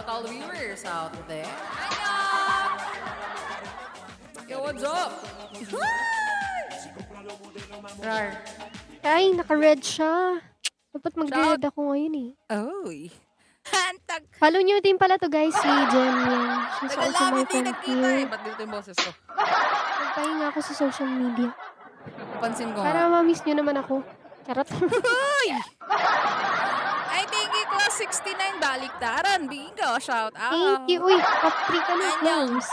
out all viewers out there. Annyeong! Yo, what's up? Rar. Ay, naka-red siya. Dapat mag-red ako ngayon eh. Oy. Hantag. Follow nyo din pala to guys, si Jem yan. She's also my din friend nagkita eh. here. Ba't dito yung boses ko? Nagpahinga ako sa social media. Pansin ko Para nga. ma-miss nyo naman ako. Charot. Uy! Ay, thank you, class 69. Baliktaran. Bingo. Shout out. Thank you. Uy, Capri ka na, Annyeong. Klaus.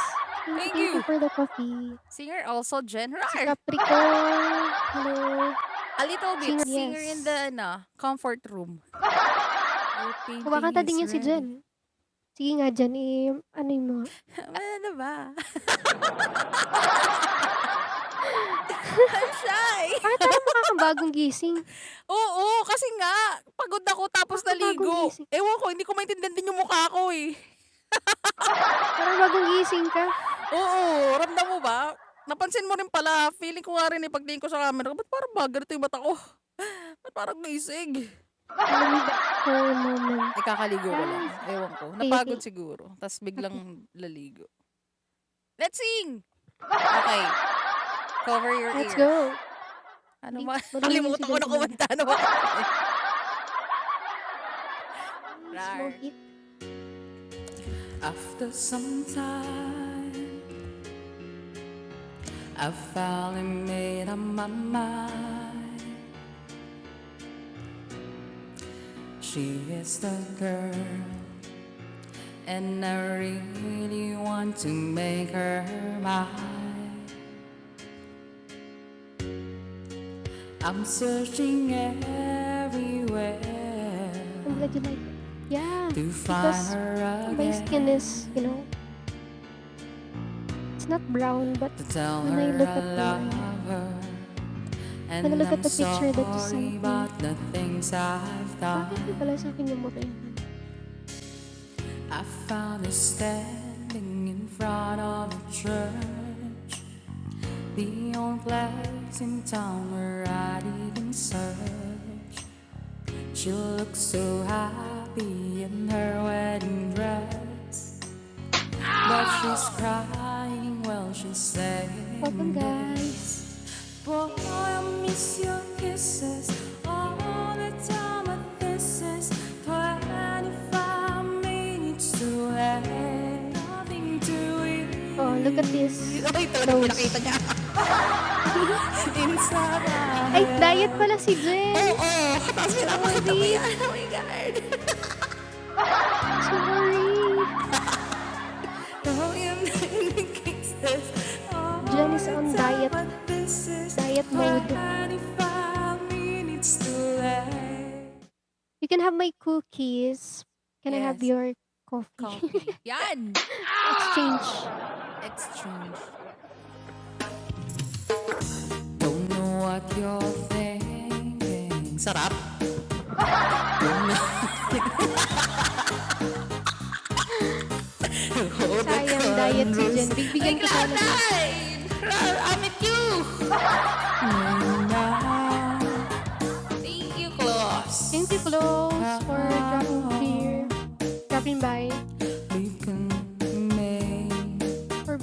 Thank, Thank you, for the coffee. Singer also Jen Si Rar. Capri ko. Hello. A little bit. Singer, Singer yes. in the ano, comfort room. Kumakanta din yan si. Jen. Sige nga, Jen. Eh, ano yung mga... Ano ba? I'm shy. Parang makakabagong gising? Oo, kasi nga, pagod ako tapos Bakit bagong naligo. gising? Ewan ko, hindi ko maintindihan din yung mukha ko eh. Parang bagong gising ka. Oo, ramdam mo ba? Napansin mo rin pala, feeling ko nga rin eh, pagtingin ko sa camera, ba't parang ba ganito yung mata ko? Ba't parang naisig? Alam ba a moment? Ikakaligo ko lang. Ewan ko. Napagod siguro. Tapos biglang laligo. Let's sing! Okay. Cover your Let's ears. go. Ano marunong Kalimutan ko na kumanta. Ano ba? Rar. Smoke it. After some time, I finally made up my mind. She is the girl, and I really want to make her mine. I'm searching everywhere oh, I'm glad you like it. Yeah. to find her My again. skin is, you know, it's not brown, but to tell When I look at the-. And When I look I'm at the picture that you sent me. the things I've done. bakit pala sa akin yung mukha yan? I found her standing in front of a church, the only place in town where I'd even search. She looks so happy in her wedding dress, but she's crying while she's saying Welcome, guys. Boy, I miss your kisses all the time, but this is 25 minutes too late. Nothing to eat. Oh, look at this. Ay, Nose. pinakita niya. Ay, diet pala si Jen. Oo, tapos pinapakita mo yan. Oh my God. Sorry. Oh. Oh, Jen is on diet. Diet mode. 25 minutes too late. You can have my cookies. Can I have Yes. your coffee? Coffee. Yan! Exchange. Exchange. You're thinking. Sarap. Don't know. Sayang diet si Jen. Ay, ko sana. Cloud9! I'm with you! Thank you, Klaus. Thank you, Close, for. Dropping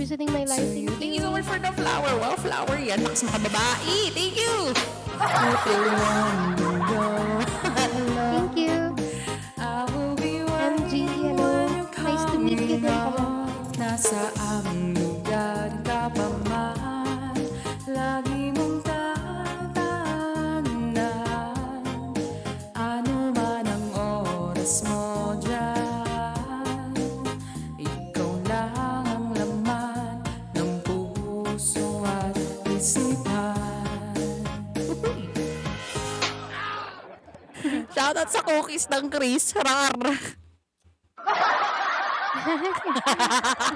visiting my life. Thank Thank you you. so much for the flower. Wow, flower yan. Lakas mga babae. Thank you. Shoutout sa cookies ng Chris Rar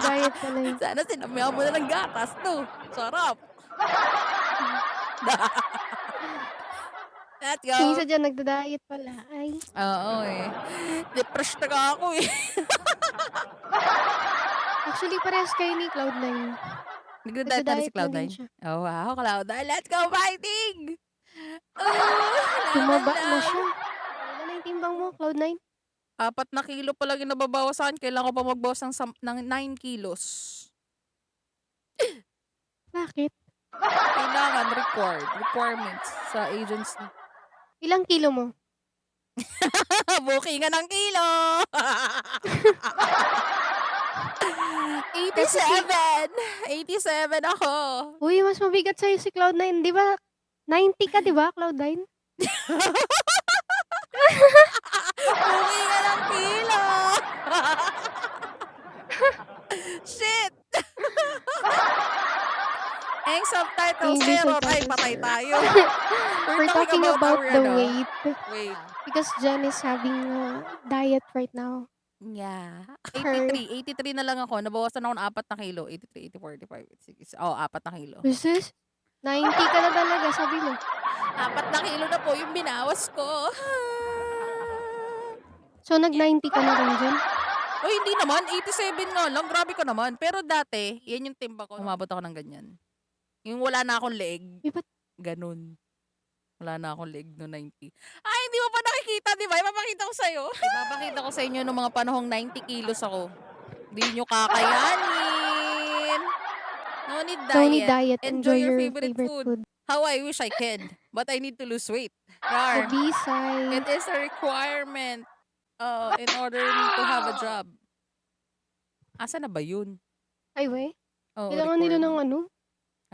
Diet pala yun. Sana sinamayan mo na ng gatas to. Sarap. Let's go. Yung isa dyan, nagda-diet pala. Ay, Oo eh. Depressed na ako eh. actually, parehas kayo ni Cloud9. Nagda-diet na si Nagda-diet na din Cloud9. siya. Oh wow, Cloud9. Let's go fighting! Oh, Tumaba na lang. siya. Yung timbang mo, Cloud9? Apat na kilo pa lang yung nababawas sa akin. Kailangan ko pa magbawas ng, sam- ng 9 kilos. Bakit? Kailangan, required. Requirements sa agency. Ilang kilo mo? Booking ng kilo! 87! 87 ako! Uy, mas mabigat sa'yo si Cloud9. Di ba? 90 ka, di ba, Cloud9? Booking ng kilo! Shit! Ang subtitles English error. Ay, subtitles patay tayo. We're talking about our, the ano, weight. Wait. Because Jen is having a diet right now. Yeah. Her. 83. 83 na lang ako. Nabawasan ako ng 4 na kilo. 83, 84, 85, 86. Oh, 4 na kilo. Versus, 90 ka na talaga, sabi mo. 4 na kilo na po yung binawas ko. So, nag-90 ka na rin dyan? Oh, hindi naman. 87 nga lang. Grabe ka naman. Pero dati, yan yung timba ko. Umabot ako ng ganyan. Yung wala na akong leg. Eh, ba't- Ganun. Wala na akong leg no 90. Ay, hindi mo pa nakikita, di ba? Ipapakita ko sa'yo. Ipapakita ko sa inyo nung mga panahong 90 kilos ako. Hindi nyo kakayanin. No need diet. No need diet. Enjoy Enjoy, your your, favorite favorite, food. food. How I wish I could. But I need to lose weight. B-side. It is a requirement uh, in order me to have a job. Asa na ba yun? Ay, we. Oh, Kailangan nila ng ano?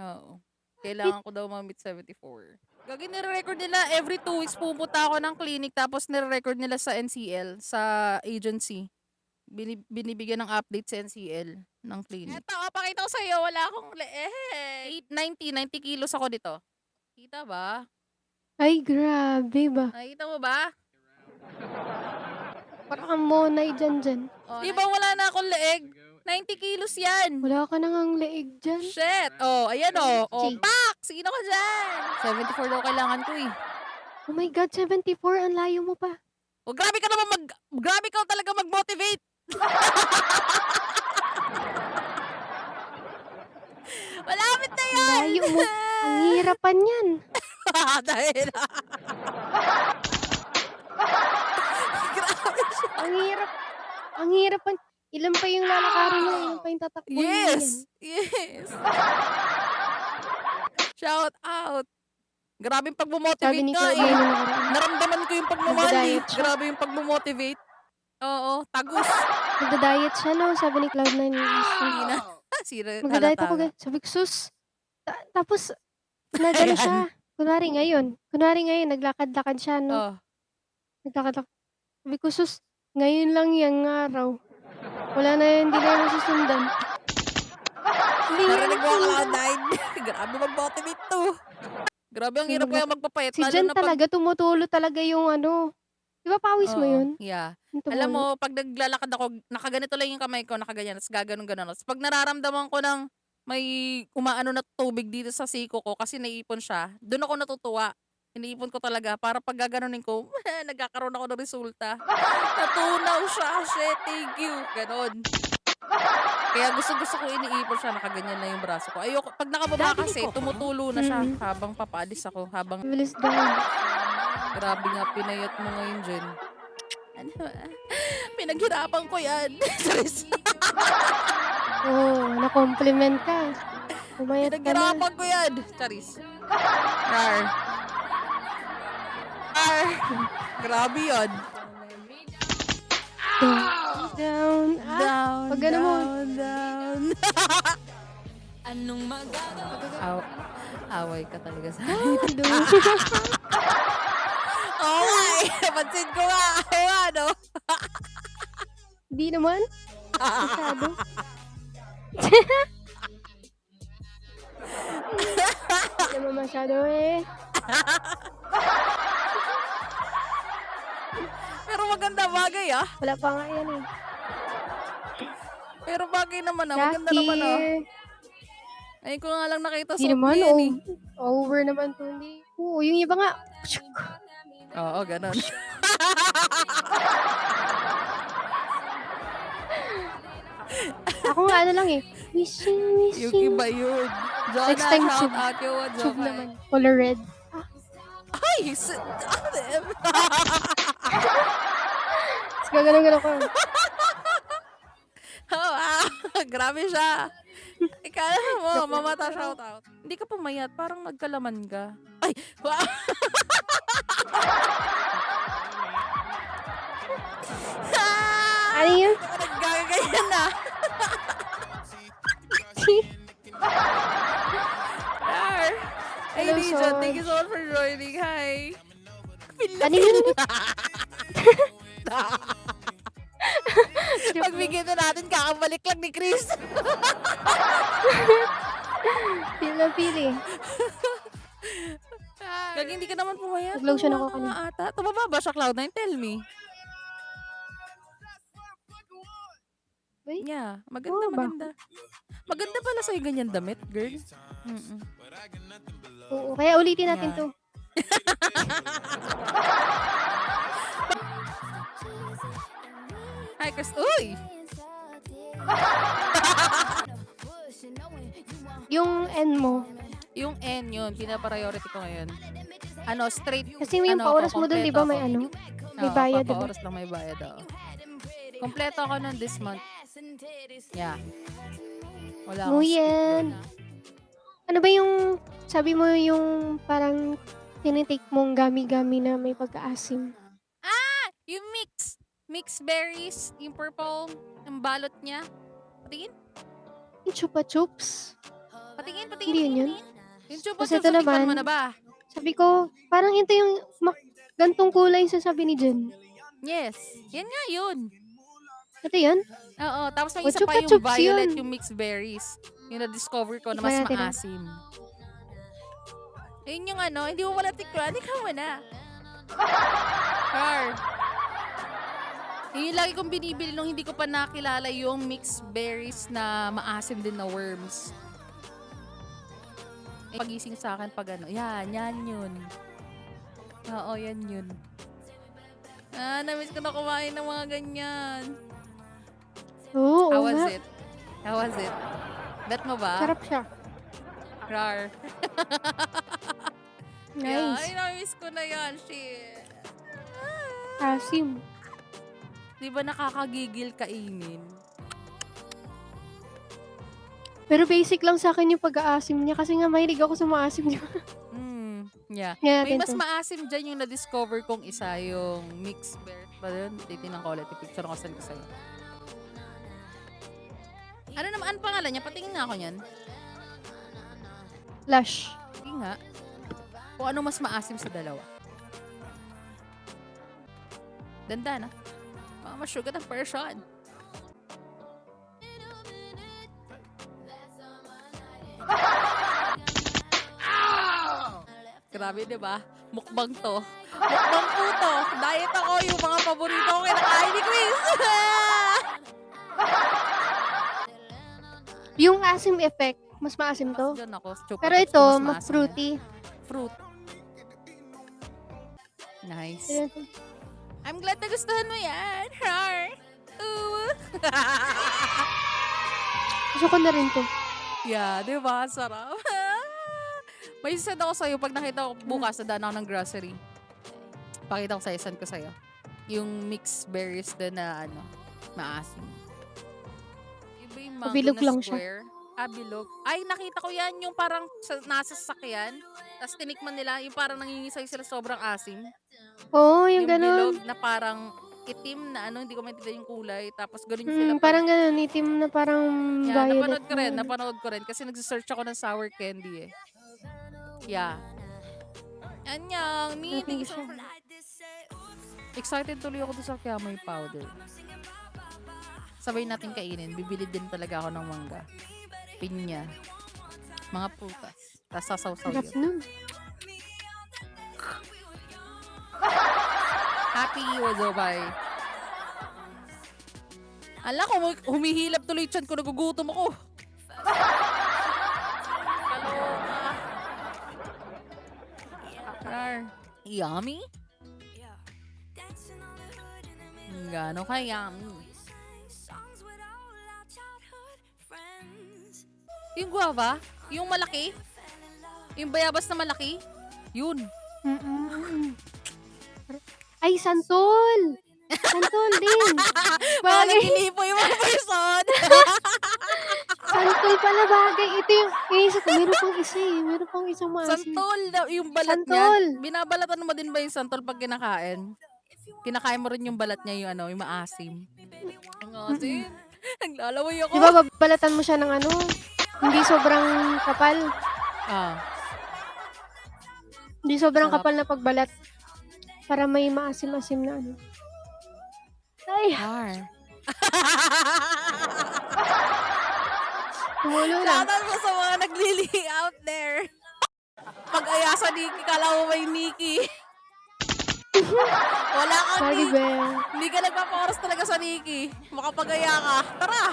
Oo. Kailangan ko daw mag-meet 74. Gagi nire-record nila every two weeks pupunta ako ng clinic tapos nire-record nila sa NCL, sa agency. Bini- binibigyan ng update sa NCL ng clinic. Eto, pakita ko sa'yo. Wala akong leeg. 90, 90 kilos ako dito. Kita ba? Ay, grabe ba? Nakita mo ba? Parang kang monay dyan dyan. Oh, Di ba wala na akong leeg? 90 kilos yan. Wala ka nang ang leeg dyan. Shit! Oh, ayan oh. Oh, Jake. pak! Sino ka dyan? 74 daw kailangan ko eh. Oh my God, 74. Ang layo mo pa. Oh, grabe ka naman mag... Grabe ka talaga mag-motivate! Malapit na Ang yan! layo mo. Ang hirapan yan. Dahil... grabe siya. Ang hirap. Ang. Ilan pa yung lalakarin mo? Ilan pa yung tatakbo mo Yes! Yes! Shout out! Grabe yung Sabi pag-motivate ni nga eh. na yung nakaraan. Naramdaman ko yung pagmamahal eh. Nagda-diet siya. Grabe yung pag-motivate. Oo, tagus. Magda-diet siya, no? Sabi ni Cloud9. Hindi na. Sira, Magda-diet halata ako. guys. Sabi ko, sus. Ta- tapos, nagano siya. Kunwari ngayon. Kunwari ngayon, naglakad-lakad siya, no? Oh. Naglalakad. Sabi ko, sus, ngayon lang yung araw. Wala na yun, hindi na yung masusundan. Hindi na Narinig mo ang cloud Grabe mag-motivate to. Grabe ang Sino hirap ba? kaya magpapayat. Si lalo Jan na pag- talaga, tumutulo talaga yung ano. Di ba pawis mo Oo, yun? Yeah. Yung Alam mo, tumulo. pag naglalakad ako, nakaganito lang yung kamay ko, nakaganyan, tapos gaganon ganon. Tapos pag nararamdaman ko ng may umaano na tubig dito sa siko ko kasi naiipon siya, doon ako natutuwa. Iniipon ko talaga para pag gaganunin ko, nagkakaroon ako ng resulta. Natunaw siya. Shit, thank you. Ganon. Kaya gusto-gusto ko iniipon siya, nakaganyan na yung braso ko. Ayoko, pag nakababa kasi, tumutulo na siya Mm. habang papaalis ako, habang Bilis down. Grabe nga, pinayat mo ngayon, Jen. Ano? Pinaghirapan ko yan. Oo, oh, na-compliment ka. Umayat ka na. Pinaghirapan ko yan. Charis. Rar. Rar. Grabe yun. Down, down, ah. Down, pag ano mo. down, down. Anong Aw away ka talaga sa akin. down. Oo nga eh. Pansin ko nga. Oo nga, no? Di naman. Masyado. Di naman masyado eh. Pero maganda bagay ah. Wala pa nga yan eh. Pero bagay naman ah. Maganda naman ah. Ayun ko nga lang nakita sa naman, yan eh. oh, over naman to. Hindi. Oo, yung iba nga. Oo, ganun. Ako nga ano lang eh. Wishing, Yung wishing. iba yun. Jonah, Next time, shout tube. out. Tube naman. Color red. Ay, s- Adam. Si Gaganon-ganon ko. Oh, ah, grabe siya. Ikala mo, mamata shout out. Hindi ka pumayat, parang nagkalaman ka. Ay, wow. Ano yun? Naggagaganyan na. Rar. Hey, Hello, Dijon, thank you so much for joining. Hi. Ano yun? Pagbigyan na natin, kakabalik lang ni Chris. Feel na feel eh. Gag, hindi ka naman pumayat. Nag-lotion ako ka kanina. ata. Tumaba ba siya, Cloud9? Tell me. Uy, Yeah, maganda, Oo ba? maganda. Maganda pala sa'yo ganyan damit, girl. Mm-mm. oo. Kaya ulitin natin Yeah. to. Hi, Chris. Uy! Yung N mo. Yung N yun, pinapriority ko ngayon. Ano, straight. Kasi yung ano, pauras mo dun, di ba, may ako. ano? May Oo, bayad, di ba? papauras lang may bayad, oo. Kompleto ako nun this month. Yeah. Wala akong Nguyen. skip Ano ba yung, sabi mo yung parang tinitake mong gami-gami na may pagkaasim? Yung mix. Mix berries, yung purple, yung balot niya. Patingin, Yung chupa chups. patingin, patingin. Hindi yun patingin, yun? Yung chupa Kasi chups, ito natikman naman, mo na ba? Sabi ko, parang ito yung mak- gantong kulay sa sabi ni Jen. Yes. Yan nga yun. Ito yun? Oo, tapos may O, isa pa chupa yung chups violet, yun. yung mixed berries. Yung na-discover ko na mas natin, ah. maasim. Yun yung ano, hindi mo wala tikman, ikaw mo na. Car. Yun yung lagi kong binibili nung hindi ko pa nakilala yung mixed berries na maasim din na worms. Eh, Pagising sa akin pag ano, yan, yan yun. Oo, yan yun. Ah, namiss ko na kumain ng mga ganyan. Oo, How oo was nga. it? How was it? Bet mo ba? Sarap siya. Rar. Yeah, ay, Nice. namiss ko na yan. Shit. Asim. Di ba nakakagigil kainin? Pero basic lang sa akin yung pag-aasim niya kasi nga mahilig ako sa maasim niya. Hmm, yeah. Nga May mas maasim dyan yung na-discover kong isa, yung mixed bear. Ba yun? Titinang ko ulit. I-picture ko saan ko sa'yo. Ano naman ang pangalan niya? Patingin nga ako niyan. Lush. Sige nga. Kung ano mas maasim sa dalawa. Ganda na. Mga masyugat ang person. Grabe, di ba? Mukbang to. Mukbang po to. Diet ako. Yung mga paborito ko kinakain ni Chris. Yung asim effect, mas maasim to. Diyan ako. Chupa Pero ito, mas maasim fruity. Fruit. Nice. Ayan. I'm glad na gustuhan mo yan. Rar. Ooh. Gusto ko na rin to. yeah, di ba? Sarap. May send ako sa'yo pag nakita ko bukas na daan ako ng grocery. Pakita ko sa'yo, send ko sa'yo. Yung mixed berries doon na ano, maasim. Iba yung mango Bilog na lang siya. square. Ah, bilog. Ay, nakita ko yan yung parang sa, nasa sasakyan. Tapos tinikman nila, yung parang nangingisay sila sobrang asim. Oo, yung, Yung bilog ganun. na parang itim na ano, hindi ko maintindihan yung kulay. Tapos ganun sila. Hmm, pag- parang ganun, itim na parang Yeah, violet. napanood ko rin, na. napanood ko rin. Kasi nagsisearch ako ng sour candy eh. Yeah. Anyang, Natin so siya. much. Excited tuloy ako doon sa Kiamoy powder. Sabay natin kainin. Bibili din talaga ako ng mangga. Pinya. Mga prutas. Tapos sasawsaw Sarap yun. nun. Happy Wazobay. Ala ko, humihilap tuloy chan ko. Nagugutom ako. Kaloka. Rar. Yummy? Gano ka yummy? Yung guava? Yung malaki? Yung bayabas na malaki? Yun. Mm-mm. Ay, santol! Santol din. Mga Bagay. naglilipo yung mga person. Santol pala bagay. Ito yung, inisip ko, meron pang isa eh. Meron pang isang maasim. santol. Yung balat Santol. niya. Binabalatan mo din ba yung santol pag kinakain? Kinakain mo rin yung balat niya yung ano, yung maasim. Ang asim. Naglalaway ako. Di ba babalatan mo siya ng ano? Hindi sobrang kapal. Ah. Hindi sobrang Sarap. kapal na pagbalat. Para may maasim-asim na ano. Ay, Har. tumulo na. Shoutout mo sa mga naglili out there. Pag-aya sa Nikki, kala mo may Nikki. Wala kang Sorry, Nikki. Bel. Hindi ka nagpapaoras talaga sa Nikki. Makapag-aya ka. Tara!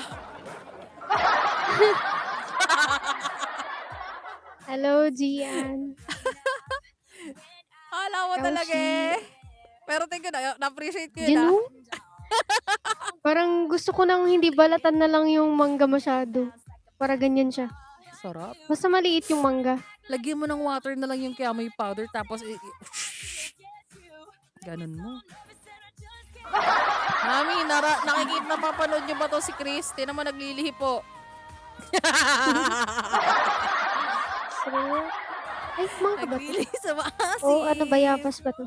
Hello, Gian. Kala mo Elsie. talaga eh. Pero thank you na. Na-appreciate ko yun ah. Parang gusto ko nang hindi balatan na lang yung mangga masyado. Para ganyan siya. Sarap. Basta maliit yung mangga. Lagyan mo ng water na lang yung kiamoy powder tapos i- i- Ganun mo. Mami, nara, nakikita na papanood niyo ba to si Chris? Tinan mo naglilihi po. Sarap. Ay, mangga ba to? naglilihi sa maasim. Oo, ano, bayabas ba to?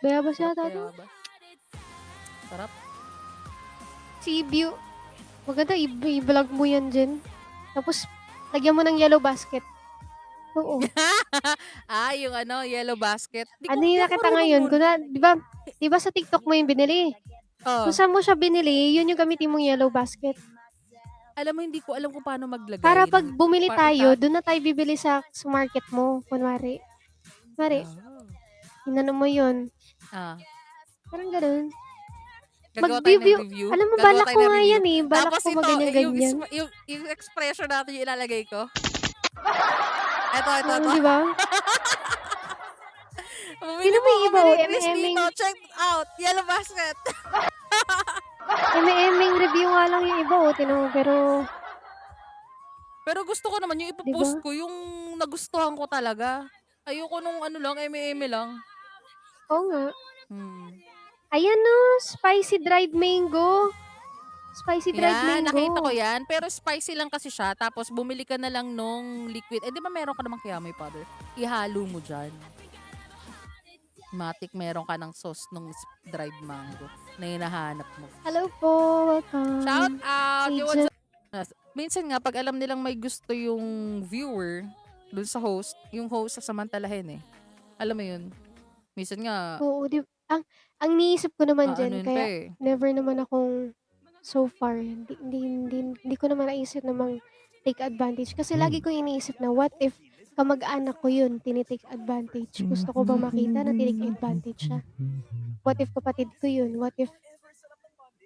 Bayabas yata to? Bayabas. Sarap. Si View. Maganda, i- i-vlog mo yan dyan. Tapos, lagyan mo ng yellow basket. Oo. Ah, yung ano, yellow basket. Di ko- ano di yung ako nakita marunong ngayon? Kuna, di ba, di ba sa TikTok mo yung binili? Oo. Kung saan mo siya binili, yun yung gamitin mong yellow basket. Alam mo, hindi ko alam kung paano maglagay. Para pag bumili tayo, doon na tayo bibili sa, sa market mo. Kunwari. Kunwari, inano mo yun. Ah. Parang ganun. Gagawa tayo ng Mag-review. review. Alam mo, Gagawa balak tayo ko ng nga review. yan eh. Balak Tapos ko ito, mag yung, ganyan-ganyan. is- yung, yung expression natin yung ilalagay ko. Ito, ito, Oo, ito. di ba? Bumili Sino may iba, oh, dito. Check out. Yellow basket. MM review nga lang yung iba, oh. Tinan mo, pero Pero gusto ko naman yung ipopost ko, yung nagustuhan ko talaga. Ayoko nung ano lang, eme lang. oo nga. Hmm. Ayan no, spicy dried mango. Spicy dried Yan, mango. nakita ko yan. Pero spicy lang kasi siya. Tapos bumili ka na lang nung liquid. Eh, di ba meron ka namang kiamoy powder? Ihalo mo dyan. Matik, meron ka ng sauce nung dried mango na hinahanap mo. Hello po, welcome. Shout out! Agent. what's up? Minsan nga, pag alam nilang may gusto yung viewer dun sa host, yung host sasamantalahin eh. Alam mo yun? Minsan nga, Oo, di, ang, ang niisip ko naman ah, dyan, ano kaya eh. never naman akong so far, hindi, hindi, hindi, hindi ko naman naisip namang take advantage. Kasi lagi ko iniisip na, what if kamag-anak ko yun, tinitake advantage. Gusto ko ba makita na tinitake advantage siya? What if kapatid ko yun? What if,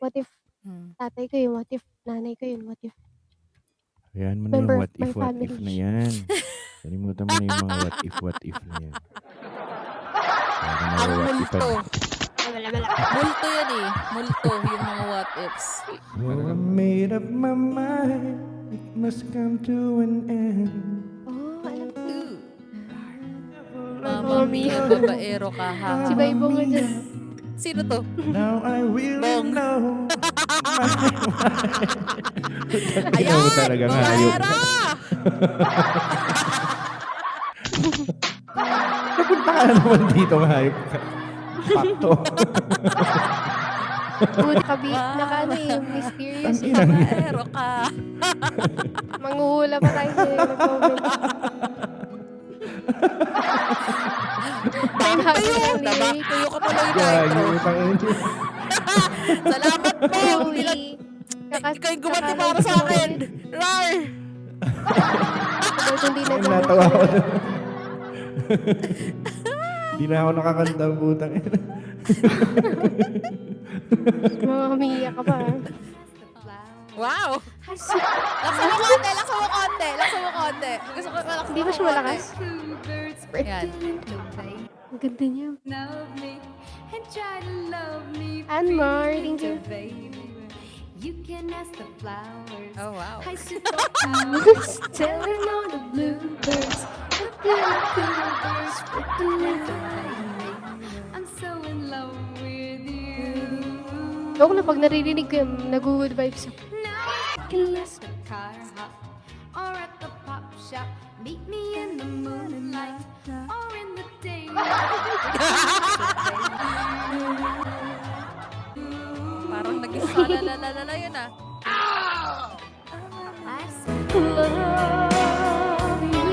what if Hmm. tatay ko yun? What if nanay ko yun? What if Ayan mo na Member yung of what my if, what if family. na yan. Kalimutan mo na yung mga what if, what if na yan. Na Ang what if multo. ano. Multo yan eh. Multo yung mga what ifs. Well, I made up my mind. It must come to an end. Mama mia, babaero ka ha. Si Baybo nga dyan. Sino to? Now I will Bong. know. Ayan! mo talaga nga, ayok. Babaero! Napunta ka na naman dito, hayop ka. Pakto. Good kabi. Naka ano yung mysterious. Ang inang yan. Babaero ka. Manguhula pa tayo sa nag-comment. Time happy Tuyo! lang Daba, lyric. tuyo ka pala yung intro. Salamat po! Kaka- ikaw yung gumanti para sa akin. Rar! Sabay kung di Ay, nag- natawa ko. Hindi na ako nakakanta ang putang ina. Mamamiya ka pa. ah. Wow! Laksan mo konti, laksan mo konti, laksan mo konti. Gusto ko laksan Hindi ba mo siya konti. malakas? Yan. Ang ganda niya. love me and try to love me. Anmar, thank you. baby. You can ask the flowers. Oh, wow. I suppose Telling all the bluebirds. The bluebirds. The little I'm so in love with you. Ako na pag naririnig ko yun, nag-good vibes ako. Let's the car hop or at the pop shop. Meet me in the moonlight or the. Parang nag-isa la la la la la yun ah. Love you.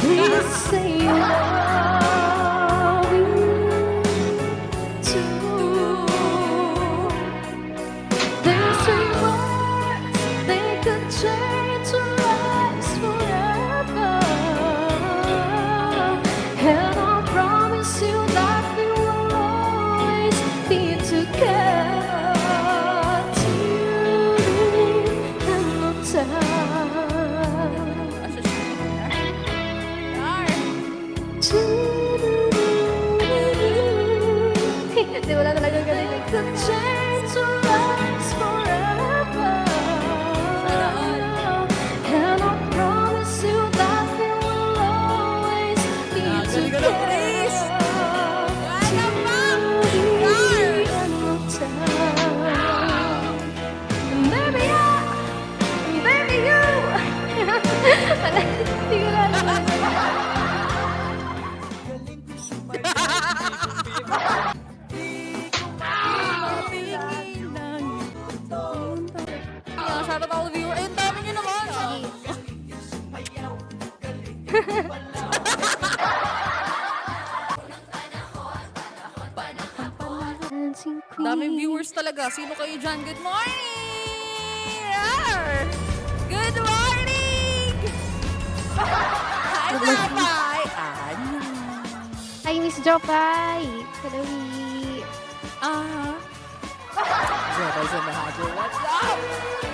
Please say you viewers talaga. Sino kayo dyan? Good morning! Yar! Good morning! Hi, Bye-bye! Hi, Miss Jopay. Hello. Ah. In the Hydro, what's up?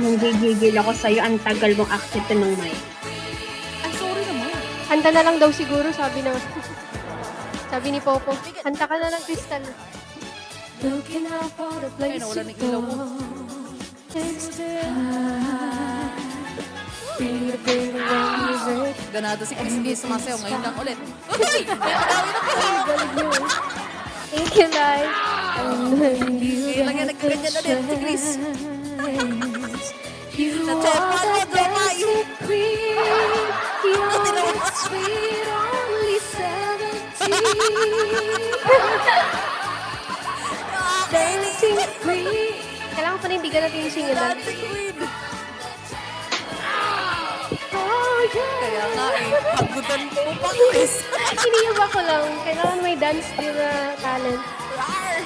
Nanggigigil ako sa'yo, ang tagal mong accept ng mic. Ay, sorry naman. Handa na lang daw siguro, sabi na. sabi ni Popo. Hanta ka na ng kristal. Looking out for the Ay, place nawala to ng ilaw mo. hurt. Ganado si Chris hindi sumasayaw. Ngayon lang ulit. Uy! May. Galing yun. Thank you, lang yan, nagkaganyan na din si Chris. You are the dancing queen. You're sweet, only seventeen. Dancing queen. Kailangan panindigan natin yung singilan. Dancing Queen. Oh, yeah. Kaya nga eh, pagudan po pa, Chris. Iniiba ko lang. Kailangan may dance din na talent. Rar!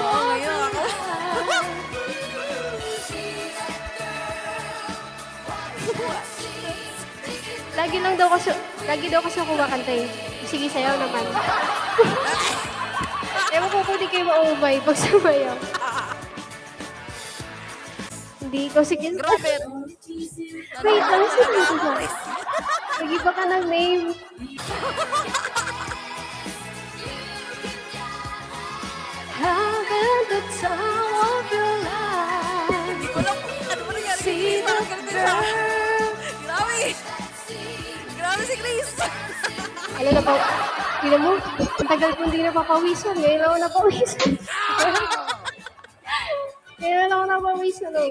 Oo, ngayon ako. Lagi lang daw kasi, lagi daw kasi ako kumakanta eh. Sige, sayaw naman. Ewan ko kung di kayo maumay pag sumayaw. Hindi ko, sige. Grabe. Wait lang, sige. Nag-iba ka ng name. Having the time of your life. Hindi ko alam kung ano. Grabe. Grabe si Chris. Alam na pa, tingnan mo, ang tagal ko hindi napapawisan. Ngayon lang ako napawisan. Ngayon lang ako napawisan. Oh.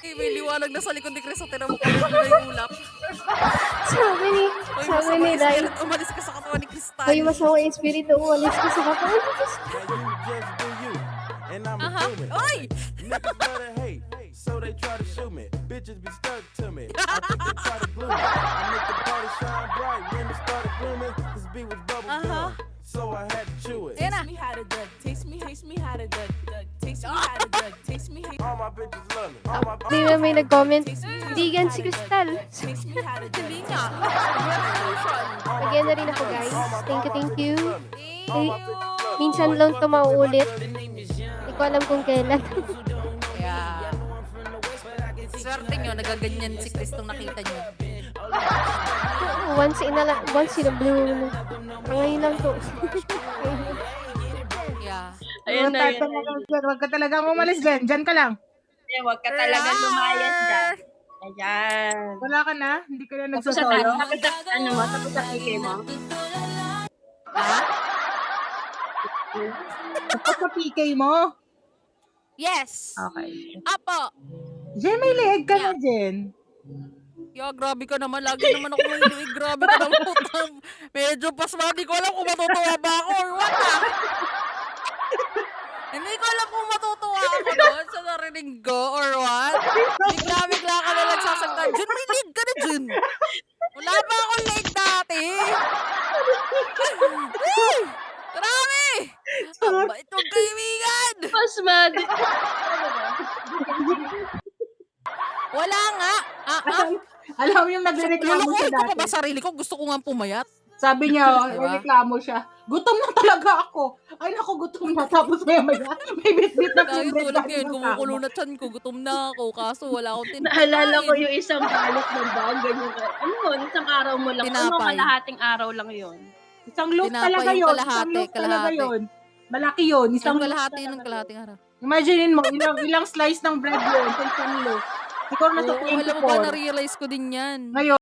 Okay, may liwanag na sa likod ni Chris. Ang tinamok ko na yung ulap. Sabi ni, Uy, sabi ni Dai, spirit. Umalis ka sa katawan ni Crystal. Hoy, masama yung espiritu, umalis ka sa katawan. Do you, it. Oy! Niggas love to hate, so they try to shoot me. Bitches be stuck to me. I think they try to glue me. I make the party shine bright when it started glooming. This beat was bubble Uh-huh. gum, so I had to chew it. Taste me how to duck. Taste me, taste me how to duck. duck. Me how to duck. Taste me. All my bitches love me. All my Hindi na may nag-comment, hindi gan si Crystal. Taste me how to duck. Hindi nga. Lagyan na rin ako, guys. Thank you, thank you. Thank you. Minsan lang ito mauulit. Hindi ko alam kung kailan. Yeah. Swerte nyo, nagaganyan si Chris nung nakita nyo. once in a, la- once in a blue moon. Ngayon lang to. Yeah. Ayun na, Huwag yun ka na. talaga- Huwag ka talagang umalis dyan. Dyan ka lang. Eh, Huwag ka talaga lumayas dyan. Ayan. Wala ka na? Hindi ka na nagsasolo? tapos na, ano mo, tapos na PK mo. Tapos sa PK mo? Yes. Okay. Apo. Jen, may leg ka na, Jen. Yo, grabe ka naman. Lagi naman ako may liig. Grabe ka naman. Putang. Medyo pasma. Ko alam kung matutuwa ba ako or what ah. Hindi ko alam kung matutuwa ako doon sa narinig ko or what. Bigla-bigla ka na lang sasalita. Jun, may liig ka na, Jun. Wala pa akong liig dati. Ay, Grabe! Ang bait mong kaibigan! Pasmad. Wala nga! Ah, ah. Alam mo yung nagreklamo siya Lulukuhin ko pa dati. ba sarili ko? Gusto ko nga pumayat. Sabi niya, Diba? reklamo siya. Gutom na talaga ako. Ay, naku, gutom na. Tapos maya maya, may bit-bit na Dahil kumbrek tulad ngayon, kumukulo na chan ko, gutom na ako, kaso wala akong tinapay. Naalala ko yung isang balot ng bag, ganyan ka. Ano yun, isang araw mo lang. Ano, Tinapay. kalahating araw lang yun. Isang loaf talaga yung yun. Isang loaf talaga yun. Malaki yun. Isang loaf kalahati ng kalahating araw. Imaginein mo, ilang ilang slice ng bread yun isang loaf. Siguro nasa Oo, alam mo ba, 24. na-realize ko din yan. Ngayon,